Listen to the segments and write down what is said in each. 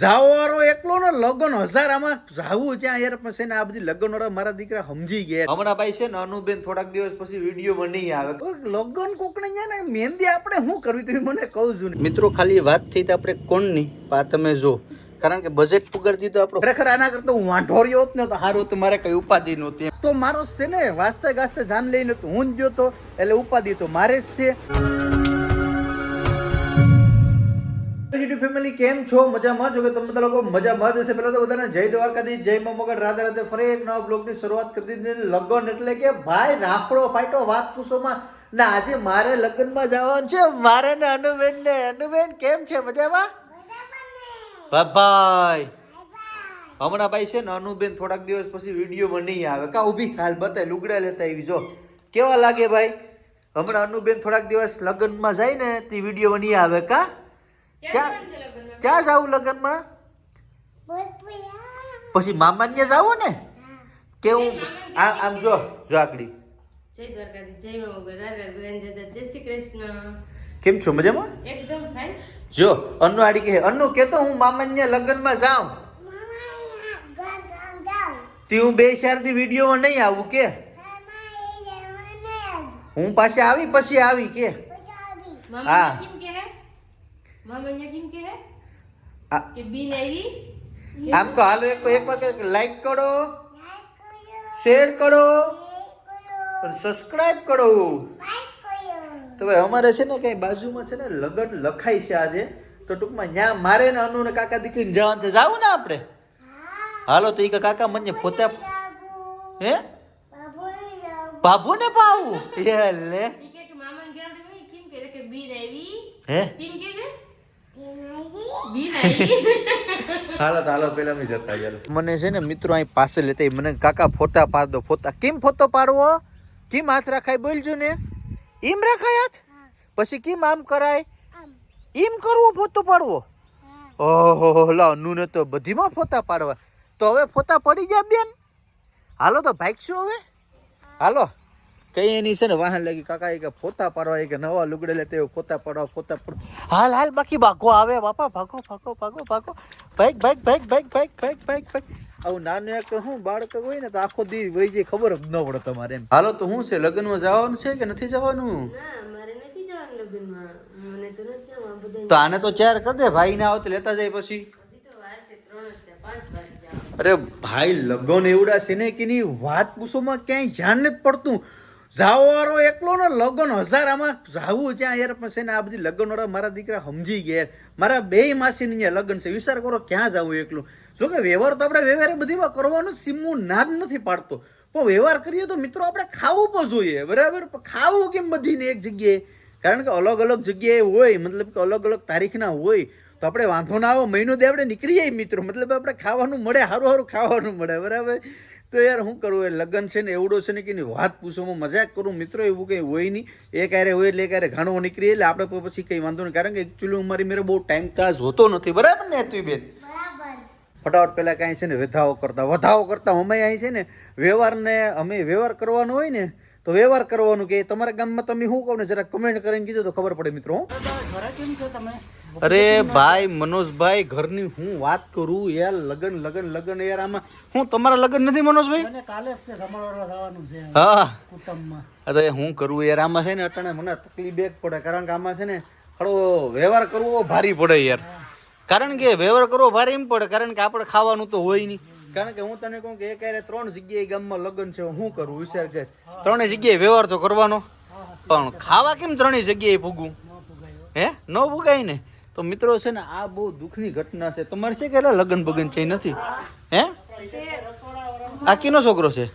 જાવારો એકલો ને લગ્ન હજાર આમાં જાવું ત્યાં યાર? પછી ને આ બધી લગન વાળા મારા દીકરા સમજી ગયા. હમણાં ભાઈ છે ને અનુબેન થોડાક દિવસ પછી વીડિયો નહીં આવે. લગન કોક ને ને મહેંદી આપણે શું કરવી તમે મને કહું છું મિત્રો ખાલી વાત થઈ તો આપણે કોણની પા તમે જો. કારણ કે બજેટ પુગડતી તો આપણો. ખરેખર આના કરતા હું વાંઢોરિયો હોત ને તો સારું તો મારે કઈ ઉપાધિ નહોતી તો મારો છે ને વાસ્તે ગાસ્તે જાન લઈને તો હું જ ગયો તો એટલે ઉપાધિ તો મારે જ છે. યુટ્યુબ ફેમિલી કેમ છો? મજામાં છો કે તમે બધા લોકો મજામાં જ હશે. પહેલાં તો બધાને જય દ્વારકાથી જય મા મગર, રાધે રાધે. ફરી એક નવા બ્લોગની શરૂઆત કરી દીધી. લગ્ન એટલે કે ભાઈ રાખડો ફાટો વાત પૂછોમાં ના આજે મારે લગ્નમાં જવાનું છે. મારે ને અનુબેન ને. અનુબેન, કેમ છે? મજામાં? ભાઈ હમણાં ભાઈ છે ને અનુબેન થોડાક દિવસ પછી વિડીયોમાં નહીં આવે. કા ઊભી હાલ બતાય, લુગડા લેતા આવી જો. કેવા લાગે ભાઈ? હમણાં અનુબેન થોડાક દિવસ લગ્નમાં જાય ને તે વિડીયોમાં નહીં આવે કા? ક્યાં ક્યાં જાવું લગ્નમાં? પછી મામાને જાવું ને? કેવું? આમ આમ જો જો આકડી. જય દ્વારકાધીશ જય મગર જય જય શ્રી કૃષ્ણ. કેમ છો? મજામાં? એકદમ ફાઈન જો અન્નુ આડી કે અન્નુ કે તો હું મામાને લગ્નમાં જાઉં. તે હું બે ચારથી વિડીયોમાં નહીં આવું કે. હું પાસે આવી પછી આવી કે. હા. કેમ કે હે? મામા અહીંયા કેમ કે કે બીન આવી? આમ તો હાલો એક એક વાર લાઈક કરો શેર કરો અને સબસ્ક્રાઇબ કરો. તો ભાઈ અમારે છે ને કઈ બાજુમાં છે ને લગન લખાય છે આજે. તો ટૂંકમાં ન્યા મારે ને અનુ ને કાકા દીકરીને જવાનું છે. જાવું ને આપણે? હાલો તો એ કે કાકા મને પોતે હે? બાબુ ને પાવું? એ લે કે કે કે કે હે? કે કે હાલો હાલો પેલા મેં જતા મને છે ને મિત્રો અહીં પાસે લેતા મને કાકા ફોટા પાડ દો ફોટા. કેમ ફોટો પાડવો? કેમ હાથ રાખાય? બોલજો ને. એમ રાખાય હાથ? પછી કેમ આમ કરાય? એમ કરવો ફોટો પાડવો? ઓહો લા ને તો બધીમાં ફોટા પાડવા. તો હવે ફોટા પડી ગયા બેન? હાલો તો ભાગશું હવે? હાલો. કઈ એની છે ને વાહન લાગી કાકા એ કે ફોટા પાડવા એ કે નવા લુગડે લે તે ફોટા પાડવા ફોટા પાડવા. હાલ હાલ બાકી ભાગો આવે બાપા ભાગો ભાગો ભાગો ભાગો. ભાઈક ભાઈક ભાઈક ભાઈક ભાઈક ભાઈક ભાઈક ભાઈક આવું નાનું એક હું બાળક હોય ને તો આખો દી વહી જાય ખબર જ ન પડે તમારે એમ. હાલો તો શું છે લગ્નમાં જવાનું છે કે નથી જવાનું? ના મારે નથી જવાનું લગ્નમાં. મને તો નથી જવાનું આને તો ચાર કરી દે ભાઈ ના આવતો લેતા જાય પછી. અરે ભાઈ લગ્ન એવડા છે ને કે ની વાત પૂછોમાં ક્યાંય ધ્યાન નથી પડતું. જાવારો એકલો ને લગન હજાર, આમાં જાવું જ્યાં યાર, પણ છે ને આ બધી લગ્નવાળા મારા દીકરા સમજી ગયા. મારા બે માસી ને લગન છે. વિચાર કરો ક્યાં જાવું એકલું? જો કે વ્યવહાર તો આપણે વ્યવહાર બધીમાં કરવાનો સીમું ના જ નથી પાડતો. પણ વ્યવહાર કરીએ તો મિત્રો આપણે ખાવું પણ જોઈએ, બરાબર? ખાવું કેમ બધીને એક જગ્યાએ? કારણ કે અલગ અલગ જગ્યાએ હોય, મતલબ કે અલગ અલગ તારીખના હોય, તો આપણે વાંધો ના આવે, મહિનો દે આપણે નીકળી જાય મિત્રો. મતલબ આપણે ખાવાનું મળે સારું સારું ખાવાનું મળે, બરાબર? તો યાર શું કરું? એ લગ્ન છે ને એવડો છે ને કે એની વાત પૂછવામાં મજાક કરું? મિત્રો એવું કંઈ હોય નહીં. એ ક્યારે હોય એટલે ક્યારે ઘણો નીકળી એટલે આપણે પછી કંઈ વાંધો નહીં. કારણ કે એકચ્યુઅલી મારી મેરે બહુ ટાઈમ પાસ હોતો નથી. બરાબર ને તું બેન ફટાફટ પહેલાં કાંઈ છે ને વધાવો કરતા. વધાવો કરતા અમે અહીં છે ને વ્યવહારને અમે વ્યવહાર કરવાનો હોય ને તો વ્યવહાર કરવાનું કે તમારા ગામમાં તમે શું કહો ને જરા કમેન્ટ કરીને કીધું તો ખબર પડે મિત્રો. અરે ભાઈ મનોજભાઈ ઘરની હું વાત કરું યાર લગન લગન લગન યાર આમાં હું તમારા લગન નથી મનોજભાઈ? મને કાલે થવાનું છે. હા. કુટુંબમાં. અરે હું કરું યાર આમાં છે ને અટાણે મને તકલીફ એક પડે કારણ કે આમાં છે ને થોડો વ્યવહાર કરવો ભારી પડે યાર. કારણ કે વ્યવહાર કરવો ભારે એમ પડે કારણ કે આપણે ખાવાનું તો હોય નહીં. કારણ કે હું તને કહું કે એક ત્રણ જગ્યાએ ગામમાં લગ્ન છે હું કરું? વિચાર કર. ત્રણેય જગ્યાએ વ્યવહાર તો કરવાનો. પણ ખાવા કેમ ત્રણેય જગ્યાએ ભૂગું હે. ન ભૂગાય ને? તો મિત્રો છે ને આ બહુ દુઃખની ઘટના છે. તમારે છે કેટલા લગ્ન બગન છે એ નથી? હે? આ કીનો છોકરો છે?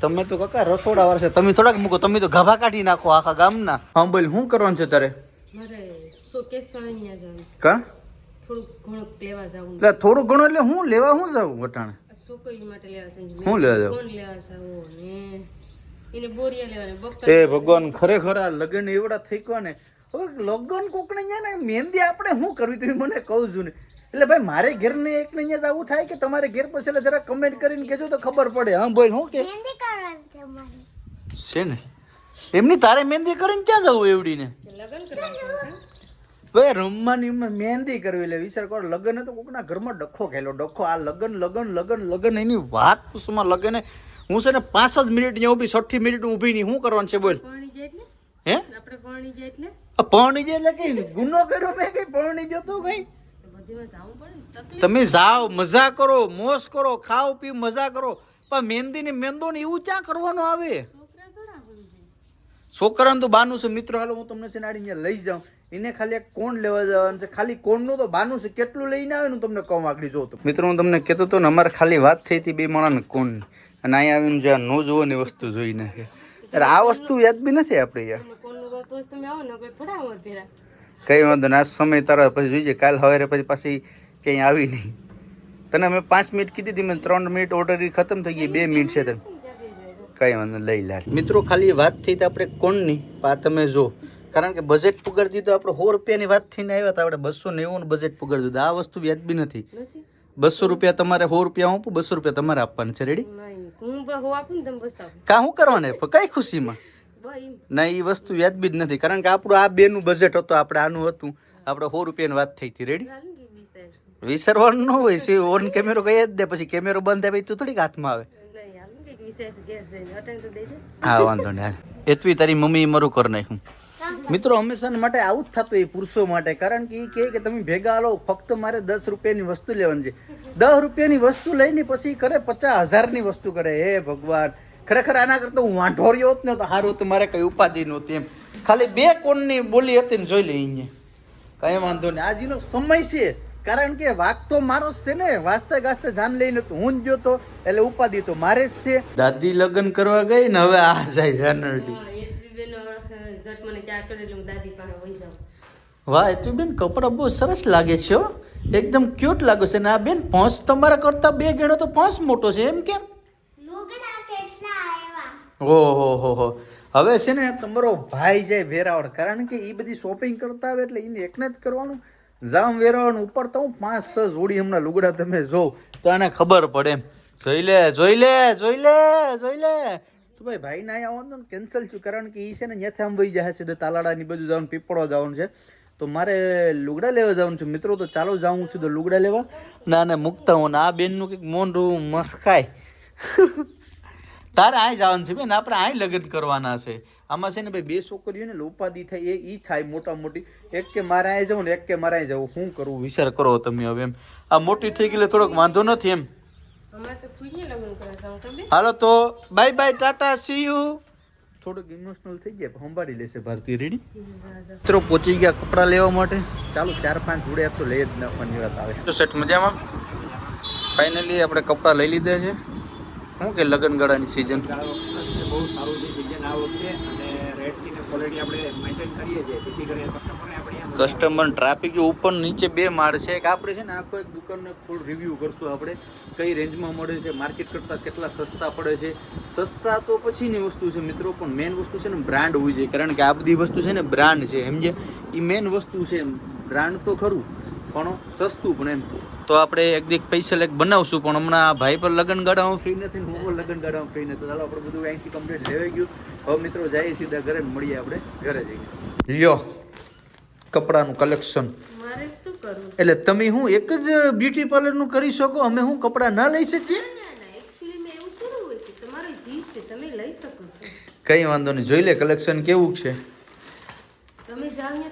તમે તો કાકા રસોડા વાળા છે. તમે થોડાક મૂકો તમે તો ગાભા કાઢી નાખો આખા ગામના. હા બોલ શું કરવાનું છે તારે? કા? થોડુંક ઘણું લેવા જવું. એટલે થોડું ઘણું એટલે હું લેવા હું જાઉં વટાણે? છોકરી માટે લેવા છે હું લેવા જાઉં? કોણ લેવા જાવ ને એને બોરિયા લેવાને બકર એ ભગવાન ખરેખર આ લગ્ન એવડા થઈ ગયા ને હવે લગ્ન કોકને અહીંયા ને મહેંદી આપણે શું કરવી તમે મને કહું છું ને. એટલે ભાઈ મારે ઘેર ને એક ને અહીંયા આવું થાય કે તમારે ઘેર પછી એટલે જરા કમેન્ટ કરીને કહેજો તો ખબર પડે. હા ભાઈ શું કે? છે ને? એમની તારે મહેંદી કરીને ક્યાં જવું એવડીને? લગ્ન કરવા ભાઈ રમવાની મહેંદી કરવી લે વિચાર કરો લગ્ન તો કોકના ઘરમાં ડખો ખેલો ડખો. આ લગ્ન લગ્ન લગ્ન લગ્ન એની વાત પૂછમાં લગ્ન. હું છે ને પાંચ જ મિનિટ ત્યાં ઊભી છઠ્ઠી મિનિટ ઊભી નહીં. શું કરવાનું છે બોલ. હે? આપણે પરણી જાય એટલે? આ પરણી જાય એટલે કઈ ગુનો કર્યો મેં કઈ? પરણી જતો કઈ તમે જાઓ મજા કરો મોસ કરો ખાઓ પી મજા કરો. પણ મહેંદી ને મેંદો ને એવું ક્યાં કરવાનું આવે? છોકરાને તો બાનું છે. મિત્રો હાલો હું તમને સેનાડી અહીંયા લઈ જાઉં. એને ખાલી એક કોણ લેવા જવાનું છે? ખાલી કોણનું તો બાનું છે. કેટલું લઈને આવે ને તમને કહું આગળ જોઉં તો મિત્રો હું તમને કહેતો હતો ને અમારે ખાલી વાત થઈ હતી બે માણાને કોણ. અને અહીંયા આવીને જ્યાં નો જોવાની વસ્તુ જોઈ નાખે. અરે આ વસ્તુ યાદ બી નથી આપણે યાર તમે કોણનું કરો તો જ તમે આવો ને થોડા આવો ફેરા. કઈ વાંધો ને આ સમય તારા પછી જોઈએ કાલ સવારે પછી પાછી ક્યાંય આવી નહીં. તને મેં પાંચ મિનિટ કીધી હતી મેં ત્રણ મિનિટ ઓર્ડર ખતમ થઈ ગઈ બે મિનિટ છે તને. કઈ વાંધો નહીં, લઈ લે. મિત્રો ખાલી વાત થઈ તો આપણે કોણની પા તમે જો. કારણ કે બજેટ પુગાડી દીધું આપણે સો રૂપિયાની વાત થઈને આવ્યા હતા. આપણે બસો નેવું બજેટ પુગાડી દીધું. આ વસ્તુ વ્યાજબી નથી. નથી. બસો રૂપિયા તમારે સો રૂપિયા હું આપું બસો રૂપિયા તમારે આપવાના છે. રેડી હું કા શું કરવાને? કઈ ખુશીમાં? ના એ વસ્તુ વ્યાજબી જ નથી. કારણ કે આપણું આ બેનું બજેટ હતું આપણે આનું હતું. આપણે સો રૂપિયાની વાત થઈ હતી. રેડી વિસરવાનું ન હોય. છે ઓન કેમેરો કહી જ દે. પછી કેમેરો બંધ આવે તું થોડીક હાથમાં આવે. હા વાંધો નહીં એતવી તારી મમ્મી મારું કર નાખ્યું. મિત્રો હંમેશા માટે આવું જ થતું એ પુરુષો માટે, કારણ કે એ કે તમે ભેગા લો ફક્ત મારે દસ રૂપિયાની વસ્તુ લેવાની છે. દસ રૂપિયાની વસ્તુ લઈને પછી કરે, પચાસ હજારની વસ્તુ કરે. હે ભગવાન, ખરેખર આના કરતા હું વાંઢોર્યો હોત ને તો સારું તો મારે કંઈ ઉપાધિ નહોતી એમ. ખાલી બે કોણની બોલી હતી ને જોઈ લે અહીંયા. કંઈ વાંધો નહીં. આજનો સમય છે, કારણ કે વાઘ તો મારો જ છે ને. વાસ્તે ગાસ્તે જાન લઈને તો હું જ તો, એટલે ઉપાધિ તો મારે જ છે. દાદી લગ્ન કરવા ગઈ ને, હવે આ જાય જાનરડી ઝટ મને ક્યાં કરી એટલે હું દાદી પાસે વહી જાઉં. વાહ એ બેન કપડાં બહુ સરસ લાગે છે હો. એકદમ ક્યુટ લાગે છે. ને આ બેન પોંચ તમારા કરતા બે ગણો તો પોંચ મોટો છે એમ કેમ? હો હો હો હો. હવે છે ને તમારો ભાઈ જાય વેરાવળ. કારણ કે એ બધી શોપિંગ કરતા આવે એટલે એને એકને જ કરવાનું. જામ વેરાવળ ઉપર તો હું પાંચ છ જોડી હમણાં લુગડા તમે જો તો એને ખબર પડે એમ. જોઈ લે જોઈ લે જોઈ લે જોઈ લે. ભાઈ ભાઈ ના આવવાનું ને કેન્સલ થયું. કારણ કે એ છે ને ત્યાંથી આમ વહી જાય છે તાલાડાની તાલાડા બધું જવાનું પીપળો જવાનું છે. તો મારે લુગડા લેવા જવાનું છે. મિત્રો, તો ચાલો જાઉં તો લુગડા લેવા. ના ને મૂકતા હું ને આ બેનનું કંઈક મોન રૂ મસ્કાય તારે અહીં જવાનું છે બેન. આપણે અહીં લગ્ન કરવાના છે. આમાં છે ને ભાઈ, બે છોકરીઓ ને ઉપાધિ થાય, એ ઈ થાય મોટા મોટી. એક કે મારે અહીં જવું ને, એક કે મારે અહીં જવું. શું કરવું વિચાર કરો તમે હવે એમ. આ મોટી થઈ ગઈ થોડોક વાંધો નથી એમ. હાલો તો bye bye tata see you થોડુંક ઇમોશનલ થઈ ગયા સંભાળી લેશે ભારતીય રેડી. મિત્રો પહોંચી ગયા કપડાં લેવા માટે. ચાલો ચાર પાંચ જોડે તો લઈ જ નાખવાની વાત આવે. તો સેટ મજામાં? ફાઇનલી આપણે કપડાં લઈ લીધા છે. શું કે લગ્ન ગાળાની સિઝન બહુ સારું છે સિઝન આ વખતે અને રેટથી ક્વોલિટી આપણે મેન્ટેન કરીએ છીએ. જેથી કરીને કસ્ટમરને કસ્ટમર ટ્રાફિક જો ઉપર નીચે બે માળ છે કે આપણે છે ને, આખો એક દુકાનનો ફૂલ રિવ્યૂ કરશું આપણે. કઈ રેન્જમાં મળે છે માર્કેટ કરતાં કેટલા સસ્તા પડે છે. સસ્તા તો પછીની વસ્તુ છે મિત્રો, પણ મેઇન વસ્તુ છે ને બ્રાન્ડ હોવી જોઈએ. કારણ કે આ બધી વસ્તુ છે ને બ્રાન્ડ છે સમજે એ મેઇન વસ્તુ છે બ્રાન્ડ તો ખરું, પણ સસ્તું પણ એમ. તો આપણે એક દીક પૈસા લેક બનાવશું, પણ હમણાં ભાઈ પર લગ્ન ગાળામાં ફ્રી નથી હું પણ લગ્ન ગાળામાં ફ્રી નથી. ચાલો આપણે બધું અહીંથી કમ્પ્લીટ લેવાઈ ગયું. હવે મિત્રો જઈએ સીધા ઘરે મળીએ આપણે, ઘરે જઈએ. લ્યો. કપડાનું કલેક્શન મારે શું કરવું એટલે તમે હું એક જ બ્યુટી પાર્લરનું કરી શકો અમે હું કપડાં ના લઈ શકીએ? ના ના એકચ્યુઅલી મેં એવું થોડું હોય કે તમારો જીવ છે તમે લઈ શકો છો. કઈ વાંધો નહીં જોઈ લે કલેક્શન કેવું છે.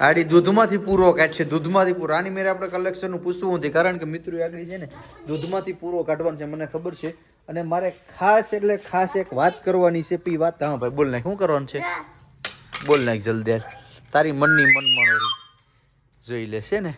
આડી દૂધમાંથી પૂરો કાઢશે દૂધમાંથી પૂરો. આની મેરે આપણે કલેક્શનનું પૂછવું નથી કારણ કે મિત્રો આગળ છે ને દૂધમાંથી પૂરો કાઢવાનું છે મને ખબર છે. અને મારે ખાસ એટલે ખાસ એક વાત કરવાની છે પી વાત. હા ભાઈ બોલ નાખ શું કરવાનું છે? બોલ નાખ જલ્દી તારી મનની મનમાં રહી જોઈ લેશે ને.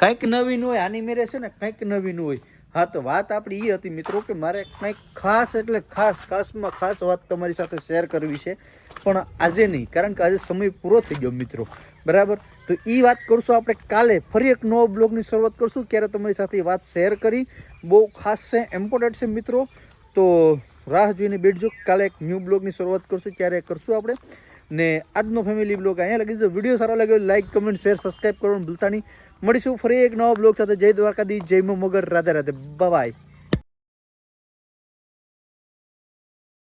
કંઈક નવીન હોય, આની મેરે છે ને કંઈક નવીન હોય. હા, તો વાત આપણી એ હતી મિત્રો કે મારે કંઈક ખાસ એટલે ખાસ, ખાસમાં ખાસ વાત તમારી સાથે શેર કરવી છે. પણ આજે નહીં, કારણ કે આજે સમય પૂરો થઈ ગયો મિત્રો. બરાબર? તો એ વાત કરશું આપણે કાલે. ફરી એક નવો બ્લોગની શરૂઆત કરશું. ત્યારે તમારી સાથે વાત શેર કરી. બહુ ખાસ છે ઇમ્પોર્ટન્ટ છે મિત્રો. તો રાહ જોઈને બેઠજો. કાલે એક ન્યૂ બ્લોગની શરૂઆત કરશું. ત્યારે કરશું આપણે? ને આજનો ફેમિલી બ્લોગ અહીંયા લગી જો વીડિયો સારો લાગ્યો લાઈક કમેન્ટ શેર સબસ્ક્રાઈબ કરવાનું ભૂલતા નહીં. મળીશું ફરી એક નવા બ્લોગ સાથે. જય દ્વારકાધી જય મગર. રાધે રાધે. બાય